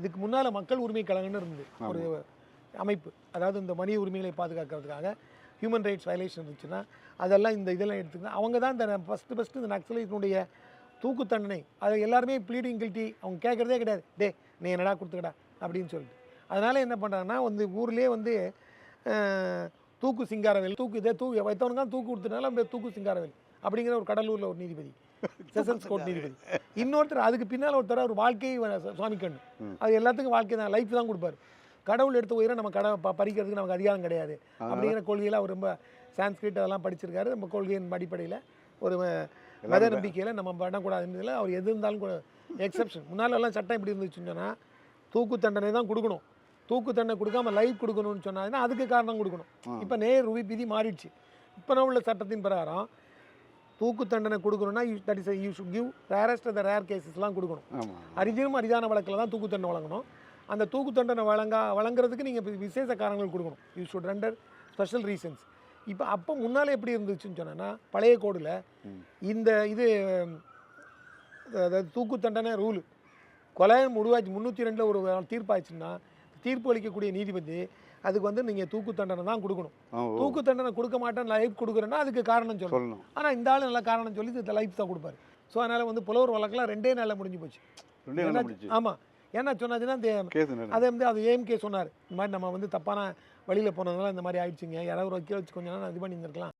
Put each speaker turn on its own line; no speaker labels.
இதுக்கு முன்னால் மக்கள் உரிமை கழகம்னு இருந்தது. ஒரு அமைப்பு. அதாவது இந்த மனித உரிமைகளை பாதுகாக்கிறதுக்காக ஹியூமன் ரைட்ஸ் வயலேஷன் இருந்துச்சுன்னா அதெல்லாம் இந்த இதெல்லாம் எடுத்துக்கலாம் அவங்க தான் இந்த ஃபஸ்ட்டு ஃபஸ்ட்டு இந்த நக்சலைட்டினுடைய தூக்கு தண்டனை. அதை எல்லாருமே ப்ளீடிங் கில்ட்டி அவங்க கேட்குறதே கிடையாது. டே நீ என்னடா கொடுத்துக்கடா அப்படின்னு சொல்லிட்டு. அதனால் என்ன பண்ணுறாங்கன்னா வந்து ஊர்லேயே வந்து தூக்கு சிங்காரவேல் தூக்கு இதே தூக்கு வைத்தவனுங்க தூக்கு கொடுத்தனால தூக்கு சிங்காரவேல் அப்படிங்கிற ஒரு கடலூரில் ஒரு நீதிபதி. செஷன்ஸ் கோர்ட் நீதிபதி இன்னொருத்தர் அதுக்கு பின்னால் ஒருத்தர் அவர் வாழ்க்கை சுவாமி கண்ணு. அது எல்லாத்துக்கும் வாழ்க்கை தான். லைஃப் தான் கொடுப்பாரு. கடவுள் எடுத்த உயிரை நம்ம கட ப- பறிக்கிறதுக்கு நமக்கு அதிகாரம் கிடையாது. அப்படிங்கிற கொள்கையில் அவர் ரொம்ப சான்ஸ்கிரிட் அதெல்லாம் படிச்சிருக்காரு. நம்ம கொள்கையின் அடிப்படையில் ஒரு மத நம்பிக்கையில் நம்ம பண்ணக்கூடாதுன்றதுல அவர் எது இருந்தாலும் கூட எக்ஸப்ஷன் முன்னால எல்லாம் சட்டம் எப்படி இருந்துச்சுன்னு சொன்னால் தூக்கு தண்டனை தான் கொடுக்கணும். தூக்கு தண்டனை கொடுக்காம லைஃப் கொடுக்கணும்னு சொன்னாங்கன்னா அதுக்கு காரணம் கொடுக்கணும். இப்போ நேர் விதி மாறிடுச்சு. இப்போ உள்ள சட்டத்தின் பிரகாரம் தூக்கு தண்டனை கொடுக்கணும்னா that is you should give rarest the rare கேசஸ்லாம் கொடுக்கணும்.
ஆமாம்
அரிதிலும் அரிதான வழக்கில் தான் தூக்கு தண்டனை வழங்கணும். அந்த தூக்கு தண்டனை வழங்கா வழங்குறதுக்கு நீங்கள் விசேஷ காரணங்கள் கொடுக்கணும். You should render special reasons இப்போ அப்போ முன்னாலே எப்படி இருந்துச்சுன்னு சொன்னேன்னா பழைய கோடில் இந்த இது அதாவது தூக்கு தண்டனை ரூலு கொலை முடிவாச்சு முந்நூற்றி ரெண்டில் ஒரு தீர்ப்பாச்சுன்னா தீர்ப்பு அளிக்கக்கூடிய நீதிபதி அதுக்கு வந்து நீங்கள் தூக்கு தண்டனை தான் கொடுக்கணும். தூக்கு தண்டனை கொடுக்க மாட்டேன் லைஃப் கொடுக்குறேன்னா அதுக்கு காரணம் சொல்லணும். ஆனால் இந்த ஆள் நல்ல காரணம் சொல்லி இந்த லைஃப் தான் கொடுப்பாரு. ஸோ அதனால் வந்து புலவர் வழக்கெல்லாம் ரெண்டே நாளில் முடிஞ்சு போச்சு.
நாள்
ஆமாம் ஏன்னா சொன்னாச்சுன்னா அதை வந்து அது ஏஎம்கே சொன்னார். இந்த மாதிரி நம்ம வந்து தப்பான வழியில் போனதுனால இந்த மாதிரி ஆயிடுச்சுங்க. யாராவது ஒரு வக்கீல் வச்சு கொஞ்ச நேரம் இது பண்ணியிருந்திருக்கலாம்.